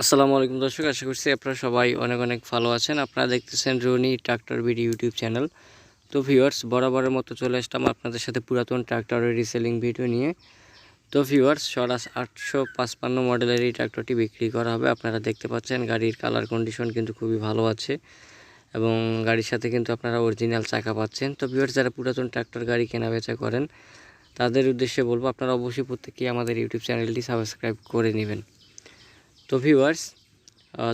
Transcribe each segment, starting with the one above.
আসসালামু আলাইকুম দর্শক, আশা করছি আপনারা সবাই অনেক অনেক ভালো আছেন। আপনারা দেখতেছেন Rony tractor BD YouTube channel. তো ভিউয়ার্স বরাবরের মতো চলে আসলাম আপনাদের সাথে পুরাতন ট্রাক্টরের রিসেলিং ভিডিও নিয়ে। তো ভিউয়ার্স সরাস আটশো পাঁচপান্ন মডেলের এই ট্রাক্টরটি বিক্রি করা হবে। আপনারা দেখতে পাচ্ছেন গাড়ির কালার কন্ডিশন কিন্তু খুবই ভালো আছে এবং গাড়ির সাথে কিন্তু আপনারা অরিজিনাল চাকা পাচ্ছেন। তো ভিউয়ার্স যারা পুরাতন ট্রাক্টর গাড়ি কেনা বেচা করেন, তাদের উদ্দেশ্যে বলব, আপনারা অবশ্যই প্রত্যেকেই আমাদের ইউটিউব চ্যানেলটি সাবস্ক্রাইব করে নেবেন। তো ভিউয়ার্স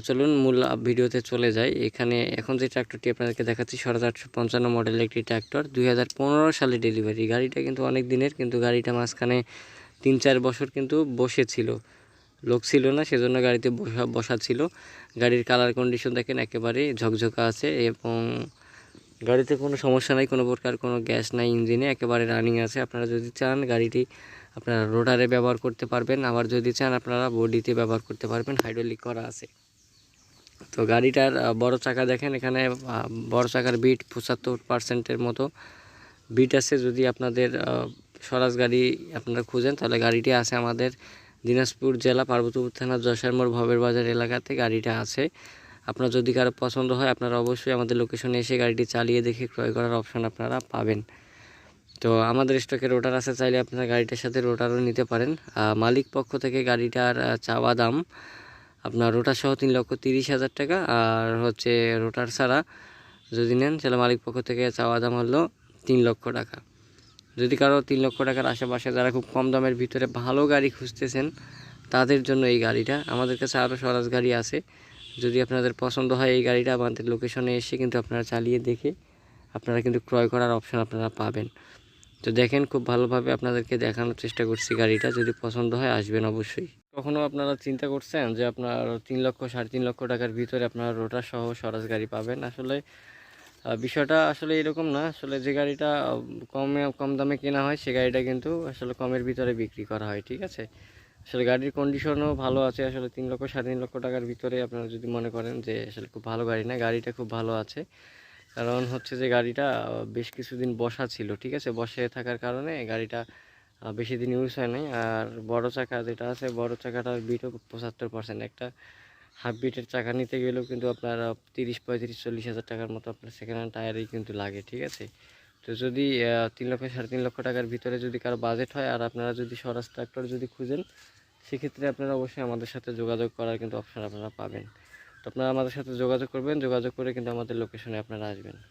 চলুন মূল ভিডিওতে চলে যাই। এখানে এখন যে ট্র্যাক্টরটি আপনাদেরকে দেখাচ্ছি সরাজ আটশো পঞ্চান্ন মডেলের একটি ট্র্যাক্টর দুই হাজার পনেরো সালে ডেলিভারি গাড়িটা কিন্তু অনেক দিনের, কিন্তু গাড়িটা মাঝখানে তিন চার বছর কিন্তু বসেছিল। লোক ছিল না, সেজন্য গাড়িতে বসা বসা ছিল। গাড়ির কালার কন্ডিশন দেখেন, একেবারে ঝকঝকা আছে এবং গাড়িতে কোনো সমস্যা নাই, কোনো প্রকার কোনো গ্যাস নাই ইঞ্জিনে একেবারে রানিং আছে। আপনারা যদি চান গাড়িটি আপনারা রোটারে ব্যবহার করতে পারবেন। আবার যদি চান আপনারা বডিতে ব্যবহার করতে পারবেন হাইড্রোলিক করা আছে। তো গাড়িটার বড় চাকা দেখেন, এখানে বড় চাকার বিট পঁচাত্তর পার্সেন্টের মতো বিট আছে। যদি আপনাদের স্বরাজ গাড়ি আপনারা খুঁজেন, তাহলে গাড়িটি আছে আমাদের দিনাজপুর জেলা পার্বতীপুর থানা যশারমোড় ভবের বাজার এলাকাতে গাড়িটা আছে। আপনার যদি কারও পছন্দ হয়, আপনারা অবশ্যই আমাদের লোকেশনে এসে গাড়িটি চালিয়ে দেখে ক্রয় করার অপশন আপনারা পাবেন। তো আমাদের স্টকে রোটার আছে, চাইলে আপনারা গাড়িটার সাথে রোটারও নিতে পারেন। মালিক পক্ষ থেকে গাড়িটার চাওয়া দাম আপনার রোটার সহ তিন লক্ষ তিরিশ হাজার টাকা। আর হচ্ছে রোটার ছাড়া যদি নেন, তাহলে মালিক পক্ষ থেকে চাওয়া দাম হলো তিন লক্ষ টাকা। যদি কারও তিন লক্ষ টাকার আশেপাশে যারা খুব কম দামের ভিতরে ভালো গাড়ি খুঁজতেছেন, তাদের জন্য এই গাড়িটা। আমাদের কাছে আরও সরাজ গাড়ি আছে। যদি আপনাদের পছন্দ হয় এই গাড়িটা, আমাদের লোকেশনে এসে কিন্তু আপনারা চালিয়ে দেখে আপনারা কিন্তু ক্রয় করার অপশান আপনারা পাবেন। তো দেখেন খুব ভালোভাবে আপনাদেরকে দেখানোর চেষ্টা করছি গাড়িটা, যদি পছন্দ হয় আসবেন অবশ্যই। কখনো আপনারা চিন্তা করছেন যে আপনার তিন লক্ষ, সাড়ে তিন লক্ষ টাকার ভিতরে আপনার রোটার সহ সরাজ গাড়ি পাবেন? আসলে বিষয়টা আসলে এরকম না। আসলে যে গাড়িটা কমে, কম দামে কেনা হয়, সে গাড়িটা কিন্তু আসলে কমের ভিতরে বিক্রি করা হয়, ঠিক আছে? আসলে গাড়ির কন্ডিশনও ভালো আছে। আসলে তিন লক্ষ, সাড়ে তিন লক্ষ টাকার ভিতরে আপনারা যদি মনে করেন যে আসলে খুব ভালো গাড়ি না, গাড়িটা খুব ভালো আছে। কারণ হচ্ছে যে গাড়িটা বেশ কিছুদিন বসা ছিল, ঠিক আছে? বসে থাকার কারণে গাড়িটা বেশি দিন ইউজ হয় নাই। আর বড় চাকা যেটা আছে, বড় চাকাটার বিটও পঁচাত্তর পার্সেন্ট একটা হাফ বিটের চাকা নিতে গেলেও কিন্তু আপনার তিরিশ, পঁয়ত্রিশ, চল্লিশ হাজার টাকার মতো আপনার সেকেন্ড হ্যান্ড টায়ারেই কিন্তু লাগে, ঠিক আছে? তো যদি তিন লক্ষ, সাড়ে তিন লক্ষ টাকার ভিতরে যদি কারও বাজেট হয়, আর আপনারা যদি স্বরাজ ট্রাক্টর যদি খুঁজেন, সেক্ষেত্রে আপনারা অবশ্যই আমাদের সাথে যোগাযোগ করার কিন্তু অপশন আপনারা পাবেন। আপনারা আমাদের সাথে যোগাযোগ করবেন যোগাযোগ করে কিন্তু আমাদের লোকেশনে আপনারা আসবেন।